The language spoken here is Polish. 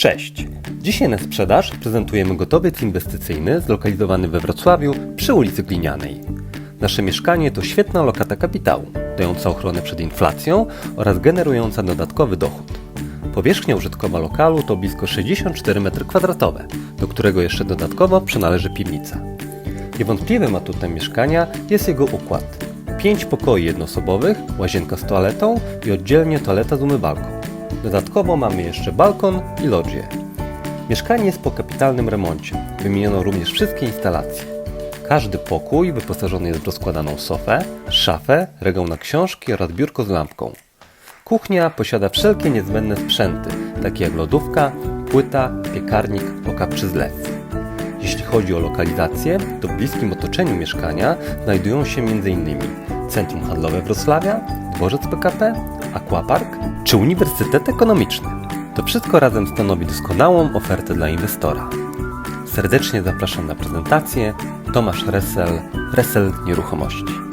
Cześć! Dzisiaj na sprzedaż prezentujemy gotowiec inwestycyjny zlokalizowany we Wrocławiu przy ulicy Glinianej. Nasze mieszkanie to świetna lokata kapitału, dająca ochronę przed inflacją oraz generująca dodatkowy dochód. Powierzchnia użytkowa lokalu to blisko 64 m2, do którego jeszcze dodatkowo przynależy piwnica. Niewątpliwym atutem mieszkania jest jego układ. 5 pokoi jednoosobowych, łazienka z toaletą i oddzielnie toaleta z umywalką. Dodatkowo mamy jeszcze balkon i lodżię. Mieszkanie jest po kapitalnym remoncie. Wymieniono również wszystkie instalacje. Każdy pokój wyposażony jest w rozkładaną sofę, szafę, regał na książki oraz biurko z lampką. Kuchnia posiada wszelkie niezbędne sprzęty, takie jak lodówka, płyta, piekarnik, okap czy zlew. Jeśli chodzi o lokalizację, to w bliskim otoczeniu mieszkania znajdują się m.in. Centrum Handlowe Wrocławia, Dworzec PKP, Aquapark czy Uniwersytet Ekonomiczny. To wszystko razem stanowi doskonałą ofertę dla inwestora. Serdecznie zapraszam na prezentację. Tomasz Resel, Resel Nieruchomości.